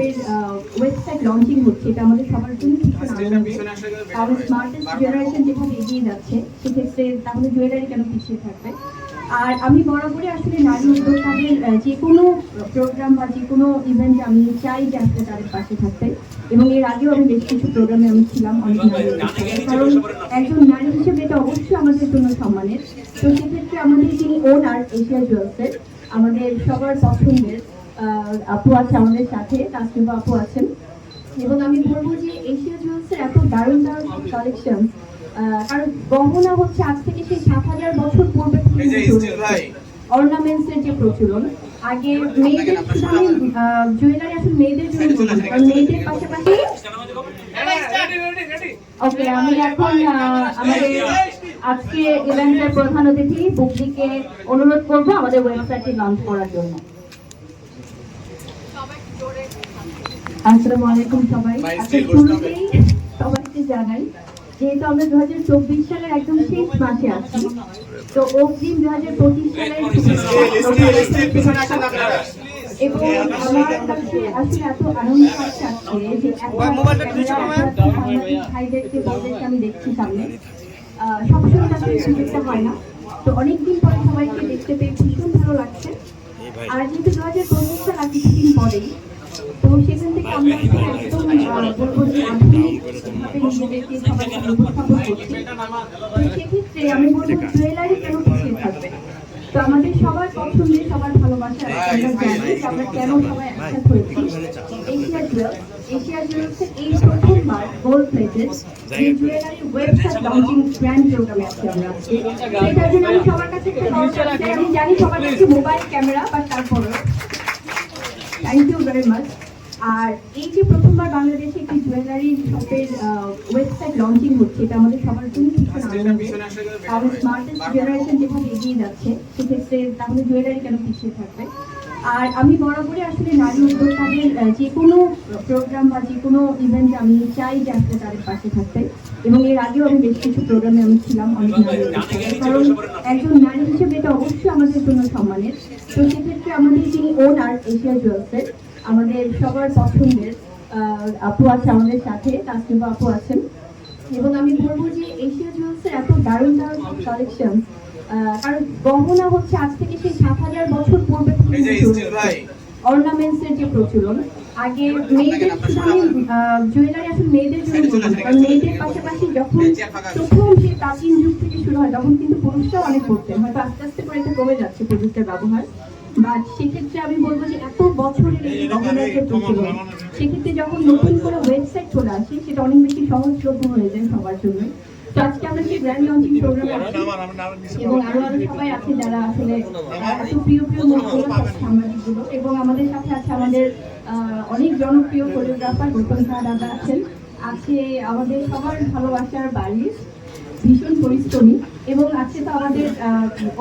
শপের website launching হচ্ছে। এটা আমাদের সবার জন্য ভীষণ কারণ স্মার্টেস্ট জেনারেশন যেভাবে এগিয়ে যাচ্ছে সেক্ষেত্রে তাহলে জুয়েলারি কেন পিছিয়ে থাকবে? আর আমি বরাবরই আসলে নারী উদ্যোক্তাদের যে কোনো প্রোগ্রাম বা যে কোনো ইভেন্টে আমি চাই যে আসলে তাদের পাশে থাকতে। এবং এর আগেও আমি বেশ কিছু প্রোগ্রামে আমি ছিলাম অনেক নারী কারণ একজন নারী হিসেবে এটা অবশ্যই আমাদের জন্য সম্মানের। তো সেক্ষেত্রে আমাদের যিনি ওনার এশিয়া জুয়েলসের আমাদের সবার পছন্দের আপু আছে আমাদের সাথে তাসরিফা আপু আছেন। এবং আমি বলব যে এশিয়া জুয়েলসের এত দারুণ দারুণ কালেকশন কারণ গহনা হচ্ছে আজ থেকে সেই সাত হাজার বছর পূর্বে এই যে প্রচলন আগে মেয়েদের জুয়েলারি আসলে মেয়েদের জন্য মেয়েদের পাশাপাশি ওকে আমি এখন আমাদের আজকে ইভেন্টের প্রধান অতিথি বুকদিকে অনুরোধ করব আমাদের ওয়েবসাইটটি লঞ্চ করার জন্য। আসসালামু আলাইকুম সবাই। শুরুতেই সবাইকে জানাই যেহেতু আমরা দু হাজার চব্বিশ সালের একদম শেষ মাসে আছি তো অগ্রিম দু হাজার পঁচিশ সালের এবং আমার কাছে এত আনন্দ ভাইদেরকে বলদেরকে আমি দেখছি সামনে সবসময় সুযোগটা হয় না তো অনেকদিন পরে সবাইকে দেখতে পেয়ে ভীষণ ভালো লাগছে আর যেহেতু দু হাজার পঁচিশ সাল আর কিছুদিন পরেই তো সেখান থেকে আমরা একদম বলব যে আধুনিকভাবে নিজেদেরকে সবার সামনে উপস্থাপন করছি সেক্ষেত্রে আমি বলব জুয়েলারি কেন পিছিয়ে থাকবে? তো আমাদের সবার পছন্দের সবার ভালোবাসা আমরা জানি কেন সবাই একসাথে হয়েছি? এশিয়া জুয়েলস এশিয়া এই প্রথমবার গোল্ড প্লেটেড যে জুয়েলারি ওয়েবসাইট লঞ্চিং গ্র্যান্ড প্রোগ্রামে আছি আমরা। সেটার জন্য আমি সবার কাছে একটা দরকার আছে। আমি জানি সবার কাছে মোবাইল ক্যামেরা বা তারপরেও। থ্যাংক ইউ ভেরি মাচ আর এই যে প্রথমবার বাংলাদেশে একটি জুয়েলারি শপের ওয়েবসাইট লঞ্চিং হচ্ছে এটা আমাদের সবার জন্য ভীষণ কারণ স্মার্টেস্ট জেনারেশন যেভাবে এগিয়ে যাচ্ছে সেক্ষেত্রে তাহলে জুয়েলারি কেন পিছিয়ে থাকবে? আর আমি বরাবরই আসলে নারী উদ্যোক্তাদের যে কোনো প্রোগ্রাম বা যে কোনো ইভেন্টে আমি চাই যে আসলে তাদের পাশে থাকতে। এবং এর আগেও আমি বেশ কিছু প্রোগ্রামে আমি ছিলাম অনেক নারী কারণ একজন নারী হিসেবে এটা অবশ্যই আমাদের জন্য সম্মানের। তো সেক্ষেত্রে আমাদের যিনি ওনার এশিয়া জুয়েলসের আমাদের সবার পছন্দের আপু আছে আমাদের সাথে তাসরিফা আপু আছেন। এবং আমি বলব যে এশিয়া জুয়েলসের এত দারুণ দারুণ কালেকশন কারণ গহনা হচ্ছে আজ থেকে সেই সাত হাজার বছর পূর্বে এই যে প্রচলন আগে মেয়েদের জুয়েলারি আসলে মেয়েদের জন্য কারণ মেয়েদের পাশাপাশি যখন প্রথম সেই প্রাচীন যুগ থেকে শুরু হয় তখন কিন্তু পুরুষরাও অনেক করতেন। হয়তো আস্তে আস্তে করে এটা কমে যাচ্ছে প্রযুক্তির ব্যবহার। বাট সেক্ষেত্রে আমি বলব যে এত বছরের এই গহনার যে সেক্ষেত্রে যখন নতুন করে ওয়েবসাইট চলে আসে সেটা অনেক বেশি সহজলভ্য হয়ে যায় সবার জন্য। তো আজকে আমরা সেই গ্র্যান্ড লঞ্চিং প্রোগ্রামে আছি এবং আরও আরও সবাই আছে যারা আসলে এত প্রিয় প্রিয় মুখগুলো সাংবাদিকগুলো এবং আমাদের সাথে আছে আমাদের অনেক জনপ্রিয় কোরিওগ্রাফার গৌতম খাঁ দাদা আছেন। আছে আমাদের সবার ভালোবাসার বাড়ি ভীষণ পরিশ্রমী এবং আজকে তো আমাদের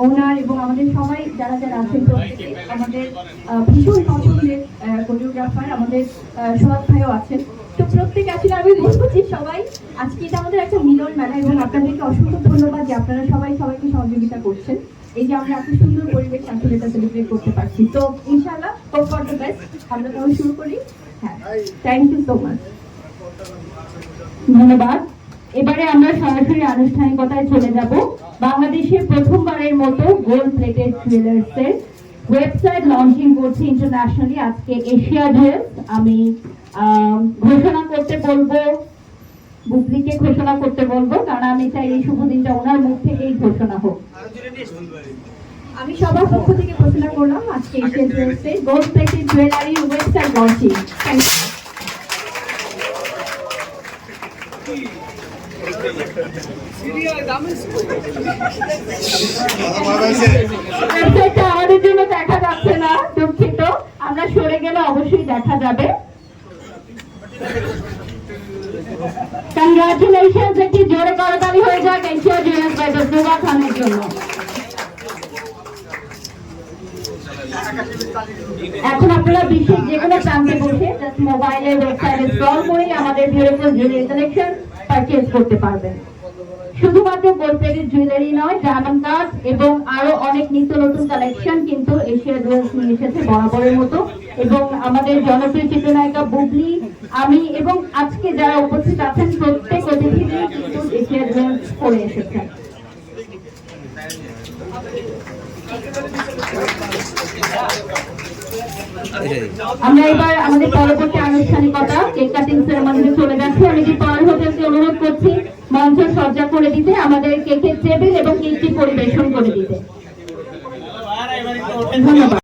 ওনার এবং আমাদের সবাই যারা যারা আছেন আমাদের ভীষণ পছন্দের কোরিওগ্রাফার আমাদের আহ, ভাইও আছেন। তো প্রত্যেকে আসলে আমি বলব যে সবাই আজকে এটা আমাদের একটা মিলন মেলা এবং আপনাদেরকে অসংখ্য ধন্যবাদ যে আপনারা সবাই সবাইকে সহযোগিতা করছেন। এই যে আমরা এত সুন্দর পরিবেশ আসলে এটা সেলিব্রেট করতে পারছি। তো ইনশাআল্লাহ হোপ ফর দ্য বেস্ট আমরা তাহলে শুরু করি। হ্যাঁ থ্যাংক ইউ সো মাচ ধন্যবাদ। এবারে আমরা সরাসরি আনুষ্ঠানিকতায় চলে যাব। বাংলাদেশের প্রথমবারের মতো গোল্ড প্লেটেড জুয়েলার্স এর ওয়েবসাইট লঞ্চিং করছে ইন্টারন্যাশনালি আজকে এশিয়া জুয়েলস আমি ঘোষণা করতে বলব, বুবলিকে ঘোষণা করতে বলব, কারণ আমি চাই এই শুভ দিনটা ওনার মুখ থেকেই ঘোষণা হোক। আমি সবার পক্ষ থেকে ঘোষণা করলাম, আজকে এশিয়া জুয়েলস এর gold plated jewellery website launching thank you দুঃখিত। আমরা সরে এখন আপনারা বিশ্বের যে কোনো প্রান্তে বসে জাস্ট মোবাইলে ওয়েবসাইটে স্ক্রল করে আমাদের বিউটিফুল জুয়েলারি কালেকশন পারচেজ করতে পারবেন। শুধুমাত্র গোল্ডের জুয়েলারি নয় ডায়মন্ড কার্ড এবং আরও অনেক নিত্য নতুন কালেকশন কিন্তু এশিয়া জুয়েলার্স নিয়ে এসেছে বরাবরের মতো। এবং আমাদের জনপ্রিয় চিত্রনায়িকা বুবলি, আমি এবং আজকে যারা উপস্থিত আছেন প্রত্যেক অতিথিদের কিন্তু এশিয়া গেমস করে এসেছেন। আমরা এবার আমাদের পরবর্তী আনুষ্ঠানিকতা কেক কাটিং সেরেমনিতে চলে যাচ্ছি। আমি কি সজ্জা করে দিতে আমাদের কেকের টেবিল এবং কীর্তি পরিবেশন করে দিতে। ধন্যবাদ।